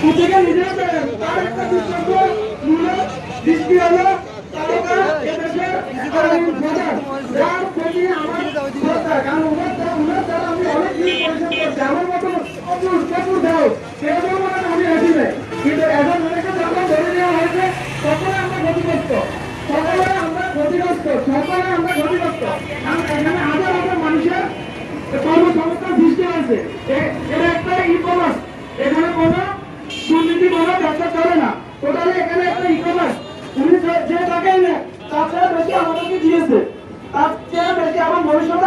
প্রত্যেকে নিজের তার একটা দৃষ্টান্ত মূল দৃষ্টি হলো তারকা এদেশের প্রধান যার প্রতি আমার শ্রদ্ধা। কারণ ওনার দ্বারা ওনার দ্বারা আমি অনেক কিছু পরিশ্রম করছি। আমার মতো প্রচুর প্রচুর দাও সেরকম মানে আমি হাসি নেই। কিন্তু এখন অনেকে যখন ধরে নেওয়া হয়েছে তখন আমরা ক্ষতিগ্রস্ত। সকলে আমরা ক্ষতিগ্রস্ত। সকলে আমরা ক্ষতিগ্রস্ত। কারণ এখানে হাজার হাজার মানুষের কর্মসংস্থান সৃষ্টি হয়েছে এ- এটা একটা ই কমার্স এখানে কোনো দুর্নীতি কোনো ব্যবসা চলে না টোটালি এখানে একটা ই কমার্স উনি যে- যে টাকাই নেন তার চেয়ে বেশি আমাদেরকে দিয়েছে তার চেয়ে বেশি আমার ভবিষ্যতে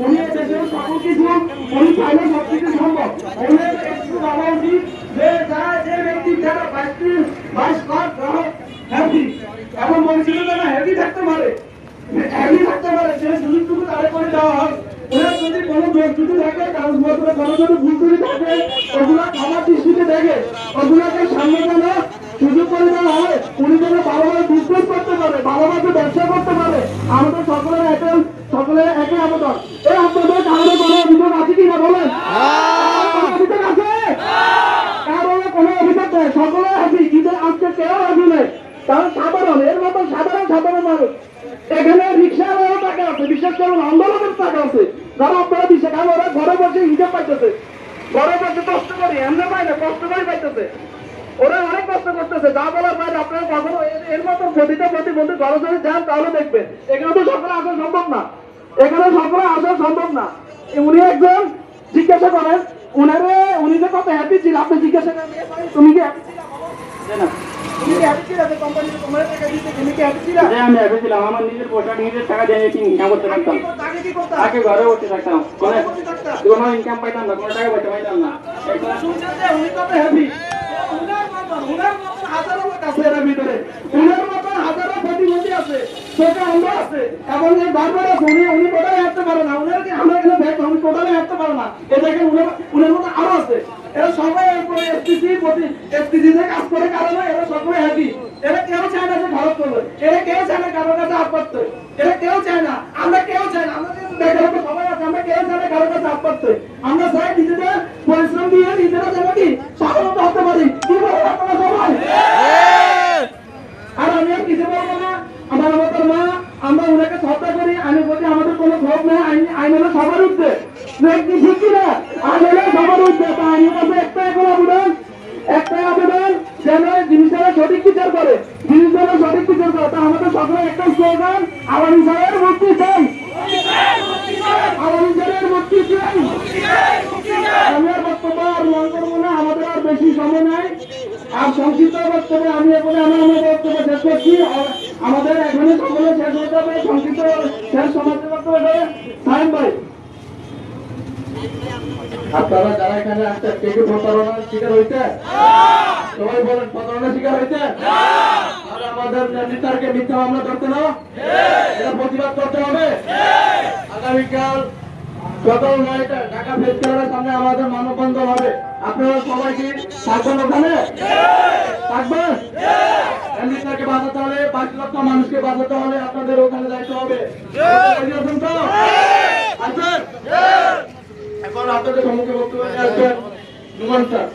উনি ভাবা উচিত যে হ্যাপি বলছিল থাকতে পারে। হ্যাপি থাকতে পারে তাদের করে হয়। ওনার যদি কোনো দোষ থাকে, কাগজপত্রে, কোনো যদি ভুল থাকে, ওগুলো আমার দৃষ্টিতে দেখে, ওগুলোকে সামনে যেন সুযোগ করে দেওয়া হয় উনি যেন ভালোভাবে বিজনেস করতে পারে ভালোভাবে ব্যবসা করতে পারে আমাদের সকলের একই সকলের একই আবেদন এই আপনাদের কারণে কোনো অভিযোগ আছে কিনা বলেন কোনো অভিযোগ আছে কারণে কোনো অভিযোগ নেই সকলে হাসি কিন্তু আজকে কেউ হাসি নেই কারণ সাধারণ এর মতো সাধারণ সাধারণ মানুষ এখানে রিক্সাওয়ালারও টাকা আছে বিশেষ করে আন্দোলনের টাকা আছে যারা আপনারা বিশ্বাস কারণ ওরা ঘরে বসে হিসাব পাইতেছে ঘরে বসে কষ্ট করে, এমনি পায় না, কষ্ট করে পাইতেছে। ওরা অনেক কষ্ট করতেছে, যা বলার বাইরে আপনারা কখনো এর- মতো প্রতিটা প্রতিবন্ধী ঘরে যদি যান, তাহলে দেখবেন, এখানে তো সকলে আসা সম্ভব না। এখানে সকলে আসা সম্ভব না। উনি একজন জিজ্ঞাসা করেন, উনারে উনি যে কত হ্যাপি ছিল, আপনি জিজ্ঞাসা করেন, "এ তুমি কি হ্যাপি ছিলা? বলো?" আমি ভেবেছিলাম আমার নিজের পোশাক নিজের টাকা দিয়ে আমি ইনকাম করতে পারতাম আগে ঘরে বসে থাকতাম? কোনো ইনকাম পাইতাম না কোনো টাকা পয়সা পাইতাম না। হাজারো আছে এর ভিতরে। উনার মতন হাজারো প্রতিবন্ধী আছে চোখে অন্ধ আছে। এবং এই বারবার আছে উনি উনি টোটালি হাঁটতে পারে না? উনার কি আমরা এখানে দেখ উনি টোটালি হাঁটতে পারে না? এ দেখেন উনার উনার মতো আরও আছে। এরা সবাই এরপরে এসপিসি প্রতি এসপিসি তে কাজ করে কারণে হ্যাপি এরা কেউ চায় না যে ভারত করবে এরা কেউ চায় না কারোর কাছে হাত এরা কেউ চায় না আমরা কেউ চাই না আমরা কিন্তু দেখার মতো সবাই আছে আমরা কেউ চাই না কারোর কাছে হাত পাততে আমরা চাই নিজেদের পরিশ্রম দিয়ে নিজেরা যেন কি স্বাবলম্বী হতে পারি কি বলেন আপনারা সবাই আর আমি আর কিছু বলব না আমার আমাদের মা আমরা ওনাকে শ্রদ্ধা করি আইনের প্রতি আমাদের কোনো ক্ষোভ নেই আইন আইন হলো সবার উঠবে কি ঠিক কিনা আইন হলো সবার উঠবে তা আইনের কাছে একটাই এখন আবেদন একটাই আবেদন যেন জিনিসটা সঠিক বিচার করে জিনিসটা সঠিক বিচার করে তা আমাদের সকলের একটা স্লোগান আওয়ামী মুক্তি চাই আমি আর বক্তব্য আর লং করব না, আমাদের আর বেশি সময় নাই। আর সংক্ষিপ্ত আমি এখন আমার আমার আমাদের এখানে সকলে শেষ হবে। সংক্ষিপ্ত শেষ সমাজের বক্তব্য সাহেব ভাই। আপনারা যারা এখানে আসছেন, কে কি প্রতারণার শিকার হয়েছে সবাই বলেন, প্রতারণার শিকার আর আমাদের নেতারকে মিথ্যা মামলা ধরতে না? এটা প্রতিবাদ করতে হবে। আগামীকাল সকাল নয়টা ঢাকা ক্লাবের সামনে আমাদের মানববন্ধন হবে। আপনারা সবাই কি থাকবেন ওখানে? থাকবেন? নেতাকে বাঁচাতে হলে পাঁচ লক্ষ মানুষকে বাঁচাতে হলে আপনাদের ওখানে যাইতে হবে। আসবেন? এখন আপনাদের সম্মুখে বক্তব্য নিয়ে আসবেন নুমান স্যার।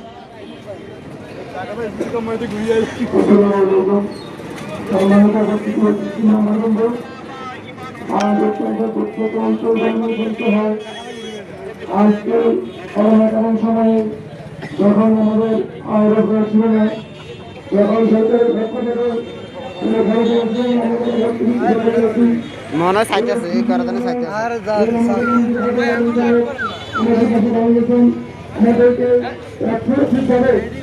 আজকে করোনাকালীন সময়ে যখন আমাদের আয়ের ছিল না যখন সরকারের পক্ষ থেকে কোনো ঘরে বসে আমাদের ভর্তি মনে হয় এই করার জন্য সাইজ আছে আর আমাদেরকে ঠিকভাবে এ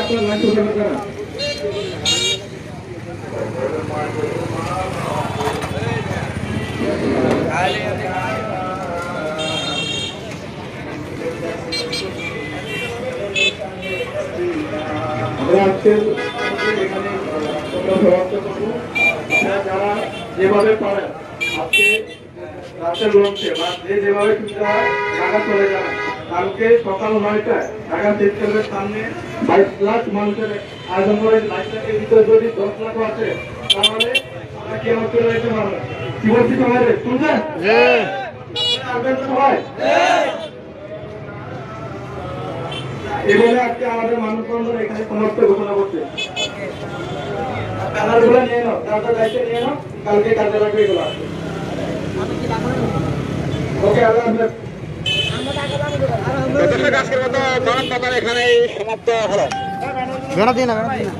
আপনার লাইন চলে করা আমরা আজকে এখানে সমাপ্ত করব। যারা যেভাবে পারেন আজকে রাতের লঞ্চে বা যে যেভাবে সুবিধা ঢাকা চলে যান কালকে সকাল নয়টায় ঢাকা সিস্টেমের সামনে বাইশ লাখ মানুষের আয়োজন করে লাইটটাকে ভিতরে যদি দশ লাখ আছে। তাহলে আমরা কি আমার চলে যেতে পারব? কি বলছি সবাই রে? শুনছেন সবাই? এগুলো আজকে আমাদের মানুষ বন্ধুর এখানে সমাপ্ত ঘোষণা করছে। ব্যানারগুলো নিয়ে নাও তারপর দায়িত্ব নিয়ে নাও কালকে কাজে লাগবে এগুলো। ওকে আল্লাহ হাফেজ। বেড়া দিন না বেড়া দিন না।